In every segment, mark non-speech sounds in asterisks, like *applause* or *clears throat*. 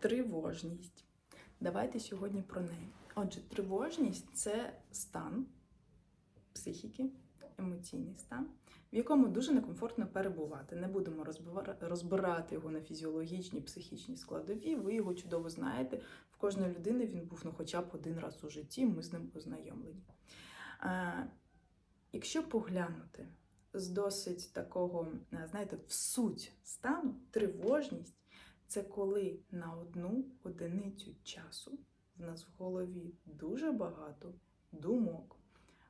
Тривожність. Давайте сьогодні про неї. Отже, тривожність це стан психіки, емоційний стан, в якому дуже некомфортно перебувати. Не будемо розбирати його на фізіологічні, психічні складові. Ви його чудово знаєте. В кожної людини він був ну, хоча б один раз у житті, ми з ним ознайомлені. Е, якщо поглянути з досить такого, е, знаєте, в суть стану, тривожність це коли на одну одиницю часу в нас в голові дуже багато думок.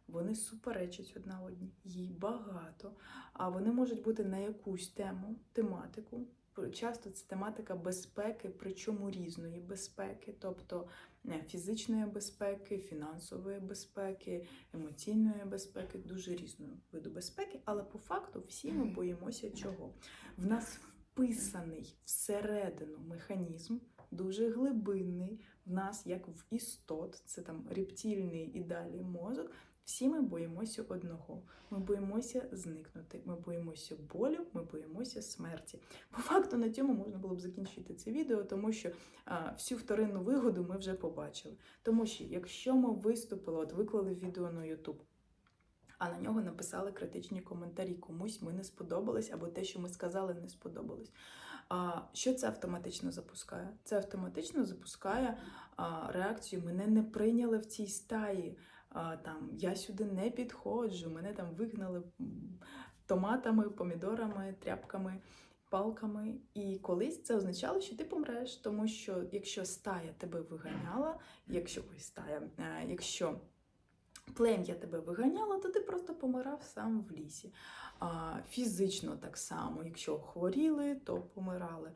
Вони суперечать одна одній, їй багато, а вони можуть бути на якусь тему, тематику. Часто це тематика безпеки, причому різної безпеки, тобто е, фізичної безпеки, фінансової безпеки, емоційної безпеки, дуже різної виду безпеки, але по факту всі ми боїмося чого. В нас вписаний всередину механізм, дуже глибинний, в нас, як в істот, це там рептильний і далі мозок. Всі ми боїмося одного. Ми боїмося зникнути, ми боїмося болю, ми боїмося смерті. По факту на цьому можна було б закінчити це відео, тому що а, всю вторинну вигоду ми вже побачили. Тому що якщо ми виступили, от виклали відео на YouTube, а на нього написали критичні коментарі, комусь ми не сподобались, або те, що ми сказали, не сподобалось. Що це автоматично запускає? Це автоматично запускає реакцію Мене не прийняли в цій стаї. Там, Я сюди не підходжу, мене там вигнали томатами, помідорами, тряпками. Палками, і колись це означало, що ти помреш, тому що якщо стая тебе виганяла, якщо ой, стая, е, якщо плем'я тебе виганяло, то ти просто помирав сам в лісі. Фізично так само, якщо хворіли, то помирали.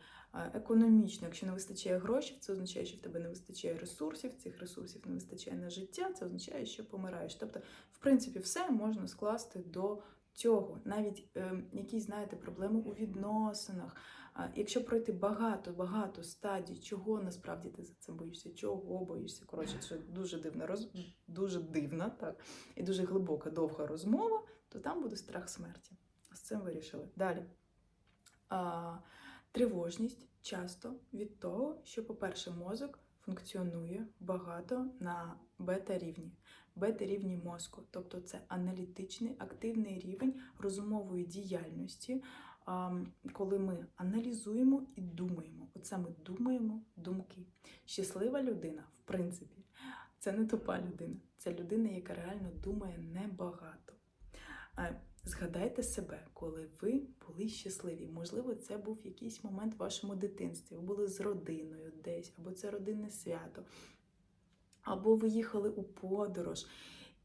Економічно, якщо не вистачає грошей, це означає, що в тебе не вистачає ресурсів, цих ресурсів не вистачає на життя, це означає, що помираєш. Тобто, в принципі, все можна скласти до цього. Навіть е, якісь, знаєте, проблеми у відносинах. Якщо пройти багато-багато стадій, чого насправді ти за це боїшся, чого боїшся. Коротше, це дуже дивна роз... дуже дивна, так, і дуже глибока, довга розмова, то там буде страх смерті. З цим вирішили. Далі. А, тривожність часто від того, що, по-перше, мозок функціонує багато на бета-рівні, бета-рівні мозку, тобто це аналітичний активний рівень розумової діяльності, коли ми аналізуємо і думаємо. Оце ми думаємо думки. Щаслива людина, в принципі, це не тупа людина, це людина, яка реально думає небагато. Згадайте себе, коли ви були щасливі. Можливо, це був якийсь момент в вашому дитинстві. Ви були з родиною десь, або це родинне свято, або ви їхали у подорож.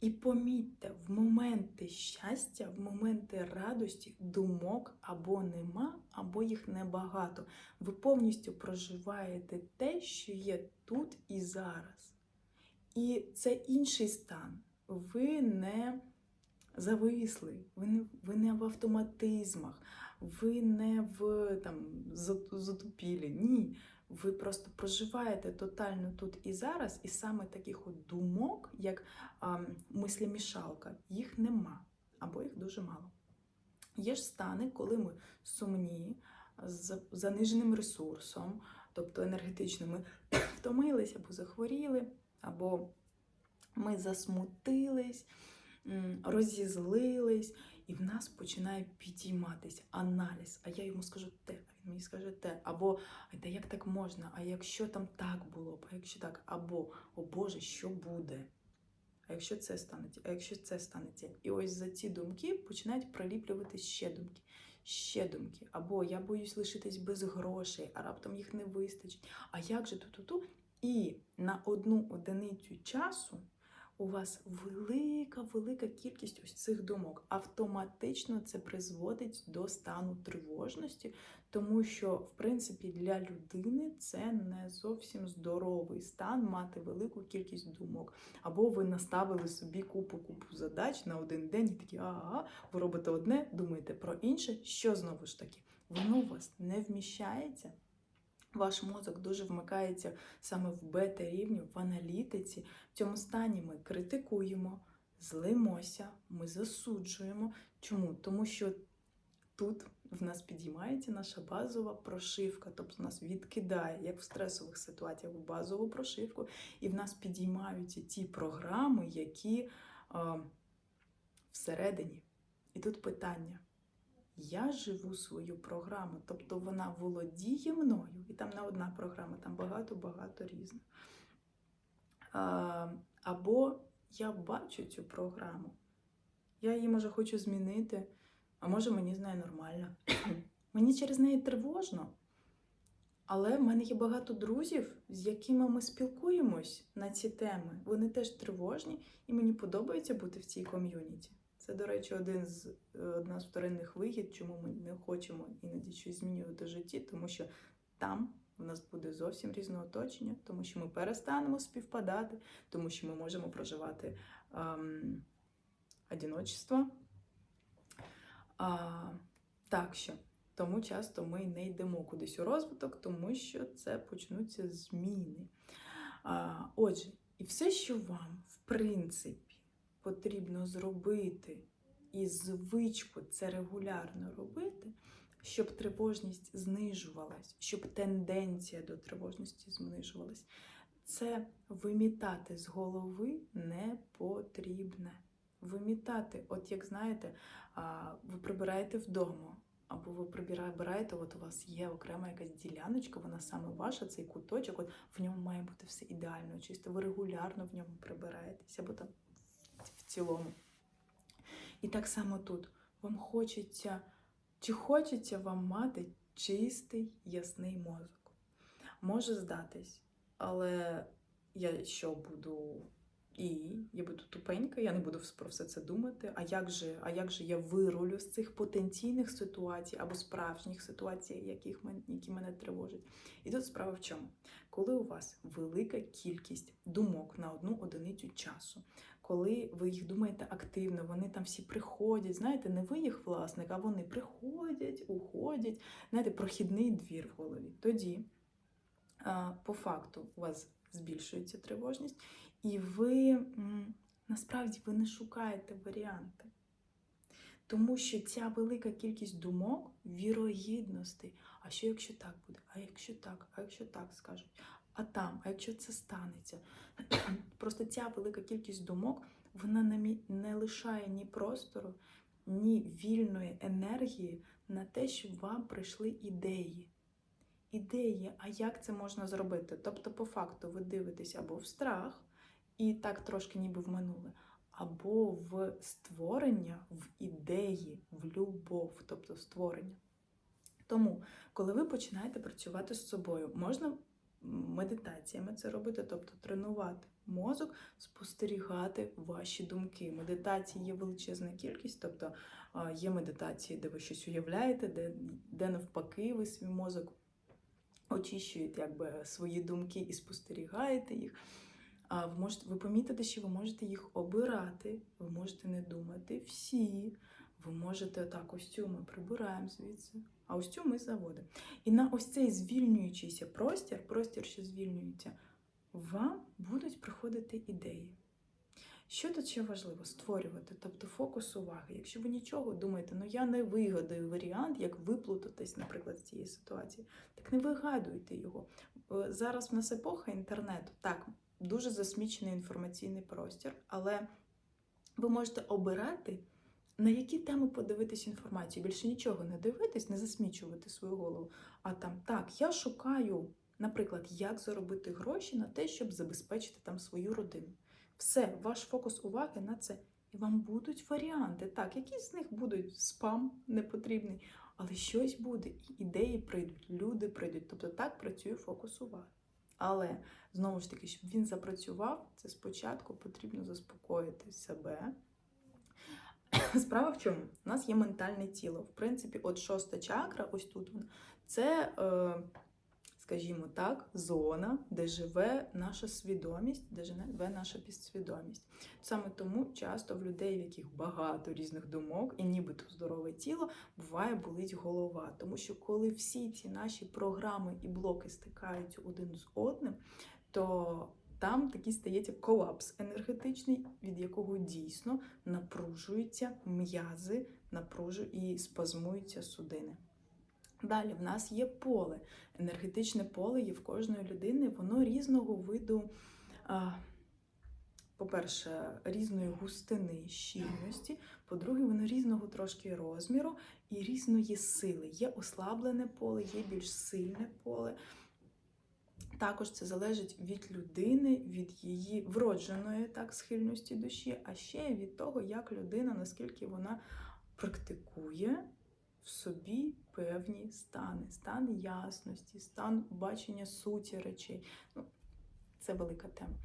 І помітьте, в моменти щастя, в моменти радості думок або нема, або їх небагато. Ви повністю проживаєте те, що є тут і зараз. І це інший стан. Ви не зависли, ви не, ви не в автоматизмах, ви не в там, затупілі. Ні. Ви просто проживаєте тотально тут і зараз, і саме таких от думок, як а, мислімішалка, їх нема або їх дуже мало. Є ж стани, коли ми сумні, з заниженим ресурсом, тобто енергетично ми *clears throat* втомились або захворіли, або ми засмутились, розізлились, і в нас починає підійматися аналіз. А я йому скажу те, мені скаже те. Або «Ай, та як так можна? А якщо там так було б, а якщо так, або о Боже, що буде? А якщо це станеться, а якщо це станеться? І ось за ці думки починають приліплюватись ще думки, ще думки. Або я боюсь лишитись без грошей, а раптом їх не вистачить. А як же ту-ту-ту? І на одну одиницю часу у вас велика, велика кількість ось цих думок. Автоматично це призводить до стану тривожності, тому що, в принципі, для людини це не зовсім здоровий стан мати велику кількість думок. Або ви наставили собі купу-купу задач на один день і такі, ага, ви робите одне, думаєте про інше, що знову ж таки, воно у вас не вміщається. Ваш мозок дуже вмикається саме в бета-рівні, в аналітиці. В цьому стані ми критикуємо, злимося, ми засуджуємо. Чому? Тому що тут в нас підіймається наша базова прошивка, тобто нас відкидає, як в стресових ситуаціях, в базову прошивку, і в нас підіймаються ті програми, які а, всередині. І тут питання. Я живу свою програму, тобто вона володіє мною, і там не одна програма, там багато-багато різних. Або я бачу цю програму, я її, може, хочу змінити, а може мені з нею нормально. *clears throat* мені через неї тривожно. Але в мене є багато друзів, з якими ми спілкуємось на ці теми. Вони теж тривожні, і мені подобається бути в цій ком'юніті. Це, до речі, один з е, одна з вторинних вигід, чому ми не хочемо іноді щось змінювати в житті, тому що там в нас буде зовсім різне оточення, тому що ми перестанемо співпадати, тому що ми можемо проживати ем, одиночество. А, так що, тому часто ми не йдемо кудись у розвиток, тому що це почнуться зміни. А, отже, і все, що вам, в принципі, потрібно зробити і звичку це регулярно робити, щоб тривожність знижувалась, щоб тенденція до тривожності знижувалась, це вимітати з голови не потрібне. Вимітати, от як знаєте, ви прибираєте вдома, або ви прибираєте, от у вас є окрема якась діляночка, вона саме ваша, цей куточок, от в ньому має бути все ідеально чисто. Ви регулярно в ньому прибираєтесь, або там цілому. І так само тут вам хочеться, чи хочеться вам мати чистий, ясний мозок? Може здатись, але я що буду і я буду тупенька, я не буду про все це думати. А як же, а як же я вирулю з цих потенційних ситуацій або справжніх ситуацій, яких мен, які мене тривожать? І тут справа в чому? Коли у вас велика кількість думок на одну одиницю часу, коли ви їх думаєте активно, вони там всі приходять, знаєте, не ви їх власник, а вони приходять, уходять, знаєте, прохідний двір в голові. Тоді, по факту, у вас збільшується тривожність, і ви насправді ви не шукаєте варіанти. Тому що ця велика кількість думок, вірогідностей. А що якщо так буде? А якщо так, а якщо так скажуть? А там, а якщо це станеться? *clears throat* Просто ця велика кількість думок вона не, лишає ні простору, ні вільної енергії на те, щоб вам прийшли ідеї. Ідеї, а як це можна зробити? Тобто, по факту, ви дивитесь або в страх, і так трошки ніби в минуле, або в створення, в ідеї, в любов, тобто в створення. Тому, коли ви починаєте працювати з собою, можна медитаціями це робити, тобто тренувати мозок, спостерігати ваші думки. Медитації є величезна кількість, тобто є медитації, де ви щось уявляєте, де, де навпаки ви свій мозок очищуєте якби, свої думки і спостерігаєте їх. А ви можете ви помітите, що ви можете їх обирати, ви можете не думати всі. Ви можете так, ось цю ми прибираємо звідси, а ось цю ми заводимо. І на ось цей звільнюючийся простір, простір, що звільнюється, вам будуть приходити ідеї. Що тут ще важливо? Створювати, тобто фокус уваги. Якщо ви нічого думаєте, ну я не вигадую варіант, як виплутатись, наприклад, з цієї ситуації, так не вигадуйте його. Е, Зараз в нас епоха інтернету. Так, дуже засмічений інформаційний простір, але ви можете обирати, на які теми подивитись інформацію. Більше нічого не дивитись, не засмічувати свою голову. А там так, я шукаю, наприклад, як заробити гроші на те, щоб забезпечити там свою родину. Все, ваш фокус уваги на це. І вам будуть варіанти. Так, якісь з них будуть спам непотрібний, але щось буде, і ідеї прийдуть, люди прийдуть. Тобто так працює фокус уваги. Але знову ж таки, щоб він запрацював, це спочатку потрібно заспокоїти себе. *coughs* Справа в чому? У нас є ментальне тіло. В принципі, от шоста чакра, ось тут вона, це, е, скажімо так, зона, де живе наша свідомість, де живе наша підсвідомість. Саме тому часто в людей, в яких багато різних думок і нібито здорове тіло, буває болить голова. Тому що коли всі ці наші програми і блоки стикаються один з одним, то там такий стається колапс енергетичний, від якого дійсно напружуються м'язи напружу і спазмуються судини. Далі в нас є поле. Енергетичне поле є в кожної людини, воно різного виду, по-перше, різної густини, щільності, по-друге, воно різного трошки розміру і різної сили. Є ослаблене поле, є більш сильне поле. Також це залежить від людини, від її вродженої так, схильності душі, а ще від того, як людина, наскільки вона практикує в собі певні стани, стан ясності, стан бачення суті речей. Ну, це велика тема.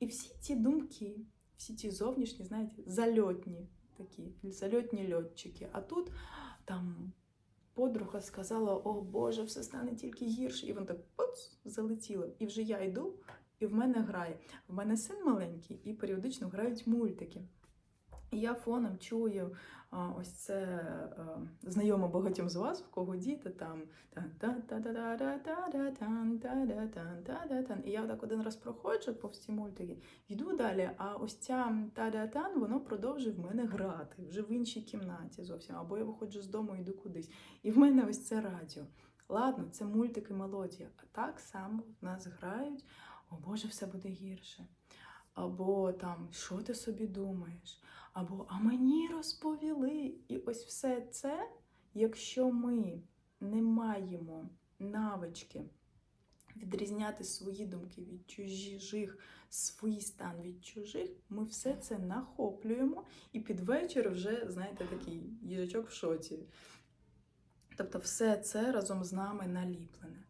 І всі ці думки, всі ці зовнішні, знаєте, зальотні такі, зальотні льотчики. А тут там подруга сказала: О Боже, все стане тільки гірше. І воно так поц, залетіло. І вже я йду, і в мене грає. В мене син маленький, і періодично грають мультики. Я фоном чую ось це е, знайомо багатьом з вас, в кого діти там. І я так один раз проходжу по всі мультики, йду далі, а ось ця та-да-тан, воно продовжує в мене грати вже в іншій кімнаті зовсім. Або я виходжу з дому і йду кудись. І в мене ось це радіо. Ладно, це мультики мелодія. А так само в нас грають, о Боже, все буде гірше. Або там, що ти собі думаєш? Або а мені розповіли. І ось все це, якщо ми не маємо навички відрізняти свої думки від чужих, свій стан від чужих, ми все це нахоплюємо, і під вечір вже, знаєте, такий їжачок в шоці. Тобто, все це разом з нами наліплене.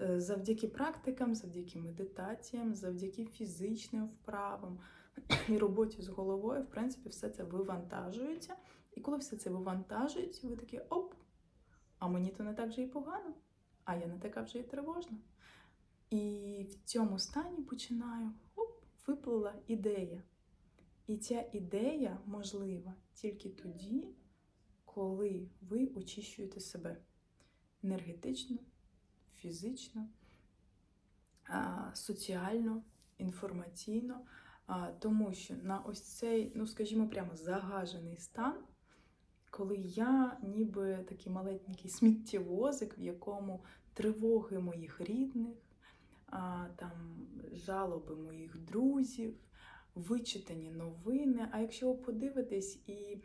Е, Завдяки практикам, завдяки медитаціям, завдяки фізичним вправам *coughs* і роботі з головою, в принципі, все це вивантажується. І коли все це вивантажується, ви такі оп, а мені то не так вже і погано, а я не така вже і тривожна. І в цьому стані починаю оп, виплила ідея. І ця ідея можлива тільки тоді, коли ви очищуєте себе енергетично, фізично, соціально, інформаційно, тому що на ось цей, ну скажімо, прямо загажений стан, коли я ніби такий маленький сміттєвозик, в якому тривоги моїх рідних, там жалоби моїх друзів, вичитані новини. А якщо ви подивитесь, і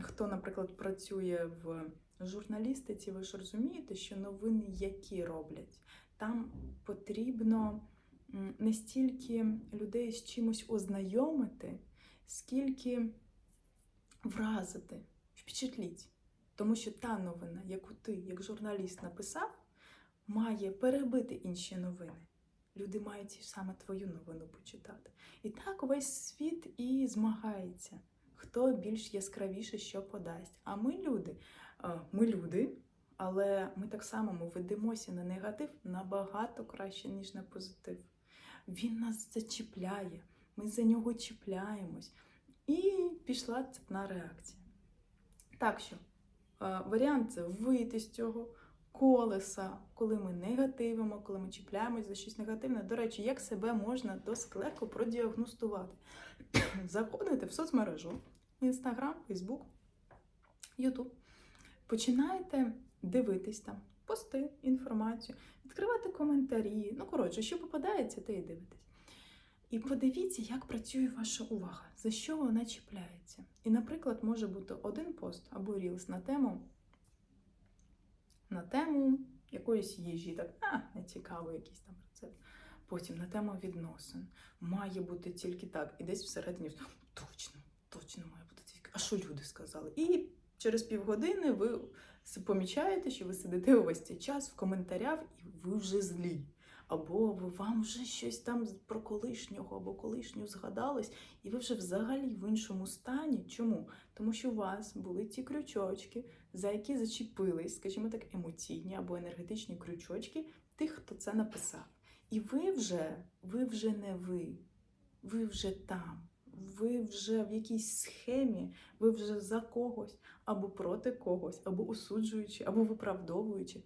хто, наприклад, працює в журналістиці, ви ж розумієте, що новини які роблять, там потрібно не стільки людей з чимось ознайомити, скільки вразити, впечатліть. Тому що та новина, яку ти, як журналіст, написав, має перебити інші новини. Люди мають саме твою новину почитати. І так весь світ і змагається, хто більш яскравіше що подасть. А ми люди, ми люди, але ми так само ми ведемося на негатив набагато краще, ніж на позитив. Він нас зачіпляє, ми за нього чіпляємось. І пішла цепна реакція. Так що, е, варіант це вийти з цього колеса, коли ми негативимо, коли ми чіпляємось за щось негативне. До речі, як себе можна досить легко продіагностувати? *clears throat* Заходите в соцмережу, Інстаграм, Фейсбук, Ютуб. Починаєте дивитись там пости, інформацію, відкривати коментарі. Ну, коротше, що попадається, те і дивитесь. І подивіться, як працює ваша увага, за що вона чіпляється. І, наприклад, може бути один пост або рілс на тему на тему якоїсь їжі, так, а, не цікаво, якийсь там рецепт. Потім на тему відносин. Має бути тільки так. І десь всередині точно, точно має бути тільки. А що люди сказали? І через півгодини ви помічаєте, що ви сидите увесь цей час в коментарях, і ви вже злі. Або вам вже щось там про колишнього або колишню згадалось, і ви вже взагалі в іншому стані. Чому? Тому що у вас були ці крючочки, за які зачепились, скажімо так, емоційні або енергетичні крючочки тих, хто це написав. І ви вже, ви вже не ви, ви вже там, ви вже в якійсь схемі, ви вже за когось, або проти когось, або осуджуючи, або виправдовуючи.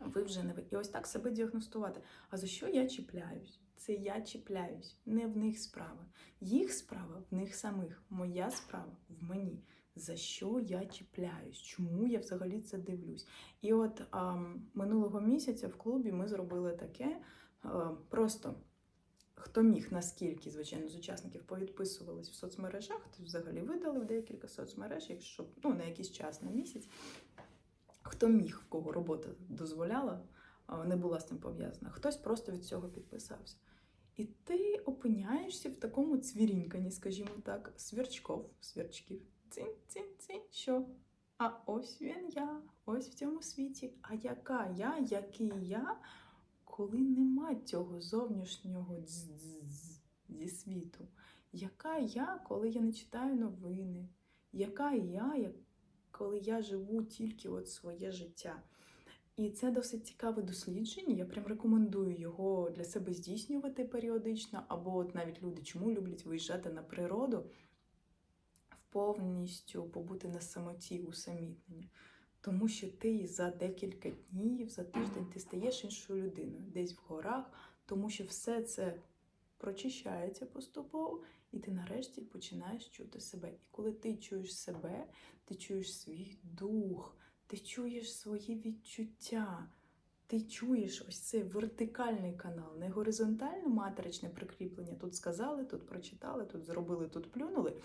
Ви вже не ви. І ось так себе діагностувати. А за що я чіпляюсь? Це я чіпляюсь, не в них справа. Їх справа в них самих, моя справа в мені. за що я чіпляюсь, чому я взагалі це дивлюсь. І от а, минулого місяця в клубі ми зробили таке а, просто. Хто міг, наскільки, звичайно, з учасників повідписувались в соцмережах, то взагалі видали в декілька соцмереж, якщо ну, на якийсь час на місяць. Хто міг, в кого робота дозволяла, не була з цим пов'язана, хтось просто від цього підписався. І ти опиняєшся в такому цвірінькані, скажімо так, свірчков, свірчків. Цінь, цінь, цінь, що? А ось він я, ось в цьому світі. А яка я, який я, коли нема цього зовнішнього зі світу? Яка я, коли я не читаю новини? Яка я, коли я живу тільки от своє життя? І це досить цікаве дослідження. Я прям рекомендую його для себе здійснювати періодично, або от навіть люди чому люблять виїжджати на природу повністю побути на самоті, усамітненні. Тому що ти за декілька днів, за тиждень ти стаєш іншою людиною, десь в горах, тому що все це прочищається поступово, і ти нарешті починаєш чути себе. І коли ти чуєш себе, ти чуєш свій дух, ти чуєш свої відчуття. Ти чуєш ось цей вертикальний канал, не горизонтальне матричне прикріплення. Тут сказали, тут прочитали, тут зробили, тут плюнули,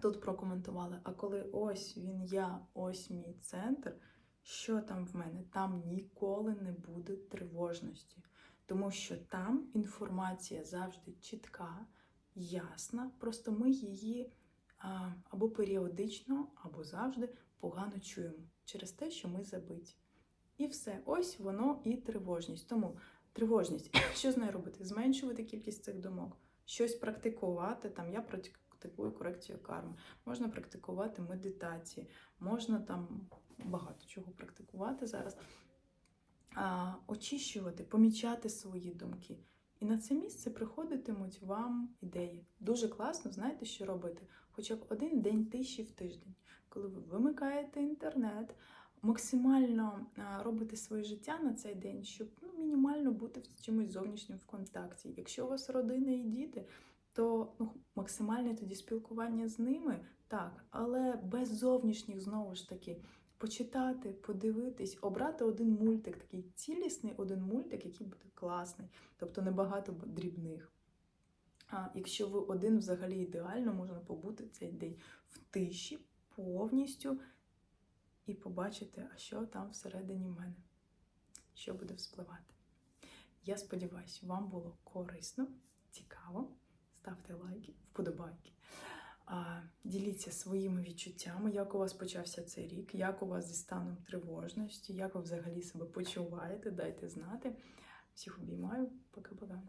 тут прокоментували. А коли ось він я, ось мій центр, що там в мене? Там ніколи не буде тривожності. Тому що там інформація завжди чітка, ясна, просто ми її або періодично, або завжди погано чуємо через те, що ми забиті. І все, ось воно і тривожність. Тому тривожність, *coughs* що з нею робити? Зменшувати кількість цих думок, щось практикувати. Там я практикую корекцію карми, можна практикувати медитації, можна там багато чого практикувати зараз. А, очищувати, помічати свої думки. І на це місце приходитимуть вам ідеї. Дуже класно, знаєте, що робити? Хоча б один день тиші в тиждень, коли ви вимикаєте інтернет, максимально робите своє життя на цей день, щоб ну, мінімально бути з чимось зовнішнім в контакті. Якщо у вас родина і діти, то ну, максимальне тоді спілкування з ними, так, але без зовнішніх знову ж таки. Почитати, подивитись, обрати один мультик, такий цілісний один мультик, який буде класний, тобто небагато дрібних. А якщо ви один взагалі ідеально можна побути цей день в тиші повністю і побачити, а що там всередині мене, що буде вспливати. Я сподіваюся, вам було корисно, цікаво. Ставте лайки, вподобайки. Діліться своїми відчуттями, як у вас почався цей рік, як у вас зі станом тривожності, як ви взагалі себе почуваєте, дайте знати. Всіх обіймаю, пока-пока.